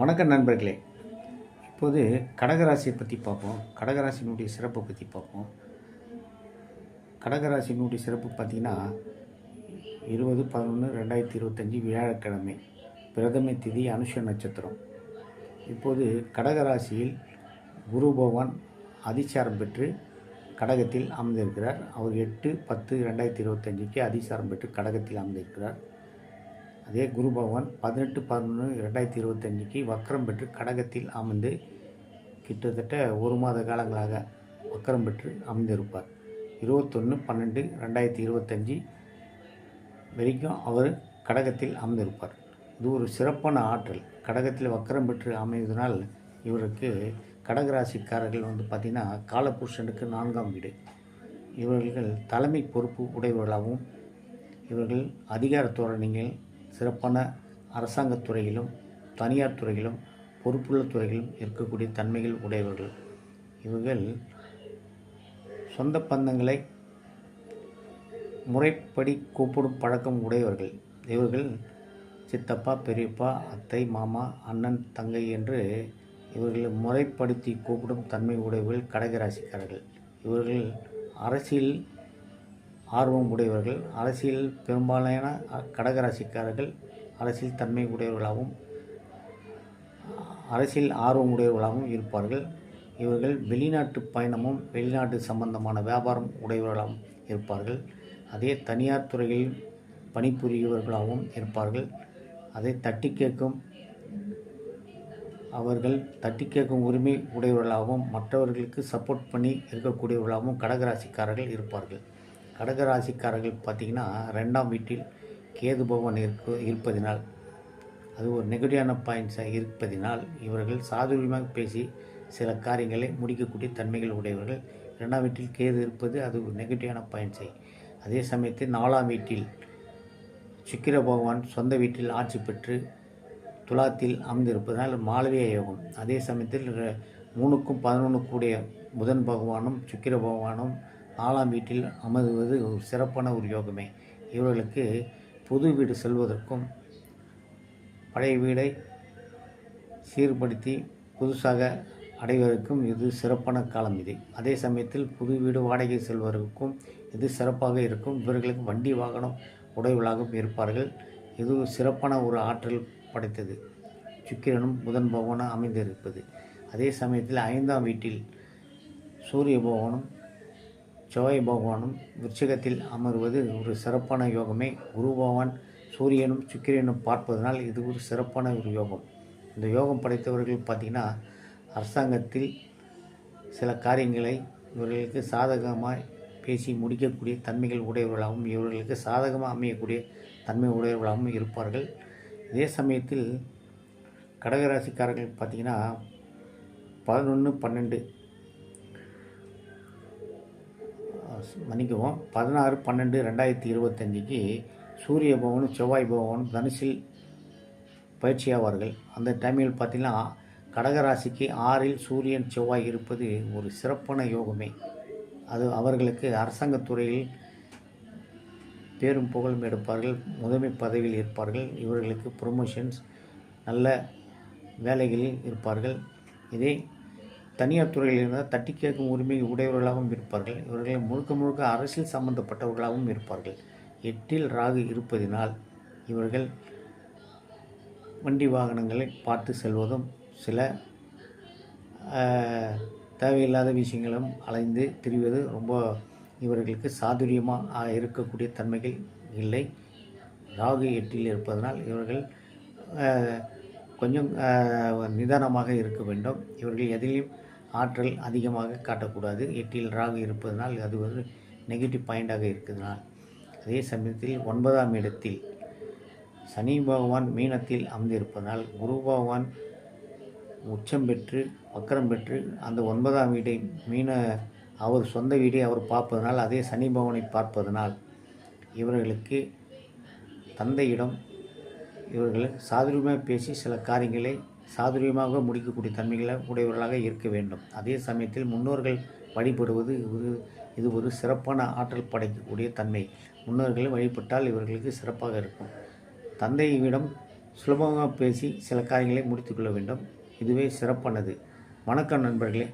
வணக்கம் நண்பர்களே. இப்போது கடகராசியை பற்றி பார்ப்போம். கடகராசினுடைய சிறப்பை பற்றி பார்ப்போம். கடகராசினுடைய சிறப்பு பார்த்திங்கன்னா இருபது பதினொன்று ரெண்டாயிரத்தி இருபத்தஞ்சி வியாழக்கிழமை பிரதம திதி அனுஷ நட்சத்திரம். இப்போது கடகராசியில் குரு பகவான் அதிசாரம் பெற்று கடகத்தில் அமர்ந்திருக்கிறார். அவர் எட்டு பத்து ரெண்டாயிரத்தி இருபத்தஞ்சிக்கு அதிசாரம் பெற்று கடகத்தில் அமர்ந்திருக்கிறார். அதே குரு பகவான் பதினெட்டு பதினொன்று ரெண்டாயிரத்தி இருபத்தஞ்சிக்கு வக்கரம் பெற்று கடகத்தில் அமர்ந்து கிட்டத்தட்ட ஒரு மாத காலங்களாக வக்கரம் பெற்று அமர்ந்திருப்பார். இருபத்தொன்று பன்னெண்டு ரெண்டாயிரத்தி இருபத்தஞ்சி வரைக்கும் அவர் கடகத்தில் அமர்ந்திருப்பார். இது ஒரு சிறப்பான ஆற்றல். கடகத்தில் வக்கரம் பெற்று அமைவதனால் இவருக்கு கடகராசிக்காரர்கள் வந்து பார்த்திங்கன்னா காலபுருஷனுக்கு நான்காம் வீடு. இவர்கள் தலைமை பொறுப்பு உடையவர்களாகவும் இவர்கள் அதிகார தோரணிகள் சிறப்பான அரசாங்கத் துறையிலும் தனியார் துறையிலும் பொறுப்புள்ள துறையிலும் இருக்கக்கூடிய தன்மைகள் உடையவர்கள். இவர்கள் சொந்த பந்தங்களை முறைப்படி கூப்பிடும் பழக்கம் உடையவர்கள். இவர்கள் சித்தப்பா பெரியப்பா அத்தை மாமா அண்ணன் தங்கை என்று இவர்களை முறைப்படுத்தி கூப்பிடும் தன்மை உடையவர்கள் கடகராசிக்காரர்கள். இவர்கள் அரசியல் ஆர்வம் உடையவர்கள் அரசியல் பெரும்பாலான கடகராசிக்காரர்கள் அரசியல் தன்மை உடையவர்களாகவும் அரசியல் ஆர்வம் உடையவர்களாகவும் இருப்பார்கள். இவர்கள் வெளிநாட்டு பயணமும் வெளிநாட்டு சம்பந்தமான வியாபாரம் உடையவர்களாகவும் இருப்பார்கள். அதே தனியார் துறையில் பணிபுரியவர்களாகவும் இருப்பார்கள். அதை தட்டி கேட்கும் அவர்கள் தட்டி கேட்கும் உரிமை உடையவர்களாகவும் மற்றவர்களுக்கு சப்போர்ட் பண்ணி இருக்கக்கூடியவர்களாகவும் கடகராசிக்காரர்கள் இருப்பார்கள். கடகராசிக்காரர்கள் பார்த்திங்கன்னா ரெண்டாம் வீட்டில் கேது பகவான் இருக்கு இருப்பதினால் அது ஒரு நெகட்டிவான பாயிண்ட்ஸாக இருப்பதினால் இவர்கள் சாதுரியமாக பேசி சில காரியங்களை முடிக்கக்கூடிய தன்மைகள் உடையவர்கள். ரெண்டாம் வீட்டில் கேது இருப்பது அது ஒரு நெகட்டிவான பாயிண்ட்ஸை. அதே சமயத்தில் நாலாம் வீட்டில் சுக்கிர பகவான் சொந்த வீட்டில் ஆட்சி பெற்று துலாத்தில் அமர்ந்திருப்பதனால் மாளவிய யோகம். அதே சமயத்தில் மூணுக்கும் பதினொன்று கூடிய புதன் பகவானும் சுக்கிர பகவானும் நாலாம் வீட்டில் அமர்வது ஒரு சிறப்பான ஒரு யோகமே. இவர்களுக்கு புது வீடு செல்வதற்கும் பழைய வீடை சீர்படுத்தி புதுசாக அடைவதற்கும் இது சிறப்பான காலம் இது. அதே சமயத்தில் புது வீடு வாடகை செல்வதற்கும் இது சிறப்பாக இருக்கும். இவர்களுக்கு வண்டி வாகனம் உடையவர்களாகவும் இருப்பார்கள். இது சிறப்பான ஒரு ஆற்றல் படைத்தது. சுக்கிரனும் புதன் பகவானும் அமைந்திருப்பது. அதே சமயத்தில் ஐந்தாம் வீட்டில் சூரிய பகவானும் செவ்வாய் பகவானும் விருச்சிகத்தில் அமர்வது ஒரு சிறப்பான யோகமே. குரு பகவான் சூரியனும் சுக்கிரனும் பார்ப்பதனால் இது ஒரு சிறப்பான ஒரு யோகம். இந்த யோகம் படைத்தவர்கள் பார்த்திங்கன்னா அரசாங்கத்தில் சில காரியங்களை இவர்களுக்கு சாதகமாக பேசி முடிக்கக்கூடிய தன்மைகள் உடையவர்களாகவும் இவர்களுக்கு சாதகமாக அமையக்கூடிய தன்மை உடையவர்களாகவும் இருப்பார்கள். இதே சமயத்தில் கடகராசிக்காரர்கள் பார்த்திங்கன்னா பதினொன்று பன்னெண்டு மன்னிக்கவும் பதினாறு பன்னெண்டு ரெண்டாயிரத்தி இருபத்தஞ்சிக்கு சூரிய பவனும் செவ்வாய் பவனும் தனுசில் பயிற்சியாவார்கள். அந்த டைமில் பார்த்திங்கன்னா கடகராசிக்கு ஆறில் சூரியன் செவ்வாய் இருப்பது ஒரு சிறப்பான யோகமே. அது அவர்களுக்கு அரசாங்கத்துறையில் பேரும் புகழும் எடுப்பார்கள் முதன்மை பதவியில் இருப்பார்கள் இவர்களுக்கு ப்ரொமோஷன்ஸ் நல்ல வேலைகளில் இருப்பார்கள். இதே தனியார் துறையில் இருந்தால் தட்டி கேட்கும் உரிமை உடையவர்களாகவும் இருப்பார்கள். இவர்கள் முழுக்க முழுக்க அரசியல் சம்பந்தப்பட்டவர்களாகவும் இருப்பார்கள். எட்டில் ராகு இருப்பதினால் இவர்கள் வண்டி வாகனங்களை பார்த்து செல்வதும் சில தேவையில்லாத விஷயங்களும் அலைந்து திரிவது ரொம்ப இவர்களுக்கு சாதுரியமாக இருக்கக்கூடிய தன்மைகள் இல்லை. ராகு எட்டில் இருப்பதனால் இவர்கள் கொஞ்சம் நிதானமாக இருக்க வேண்டும். இவர்கள் எதிலையும் ஆற்றல் அதிகமாக காட்டக்கூடாது. எட்டில் ராகு இருப்பதனால் அது ஒரு நெகட்டிவ் பாயிண்டாக இருக்கிறதுனால் அதே சமயத்தில் ஒன்பதாம் இடத்தில் சனி பகவான் மீனத்தில் அமர்ந்திருப்பதனால் குரு பகவான் உச்சம் பெற்று வக்கரம் பெற்று அந்த ஒன்பதாம் வீடை மீன அவர் சொந்த வீடை அவர் பார்ப்பதனால் அதே சனி பகவானை பார்ப்பதனால் இவர்களுக்கு தந்தையிடம் இவர்கள் சாதுரியமாக பேசி சில காரியங்களை சாதுரியமாக முடிக்கக்கூடிய தன்மைகளை உடையவர்களாக இருக்க வேண்டும். அதே சமயத்தில் முன்னோர்கள் வழிபடுவது ஒரு இது ஒரு சிறப்பான ஆற்றல் படைக்கக்கூடிய தன்மை. முன்னோர்களை வழிபட்டால் இவர்களுக்கு சிறப்பாக இருக்கும். தந்தையிடம் சுலபமாக பேசி சில காரியங்களை முடித்துக்கொள்ள வேண்டும். இதுவே சிறப்பானது. வணக்கம் நண்பர்களே.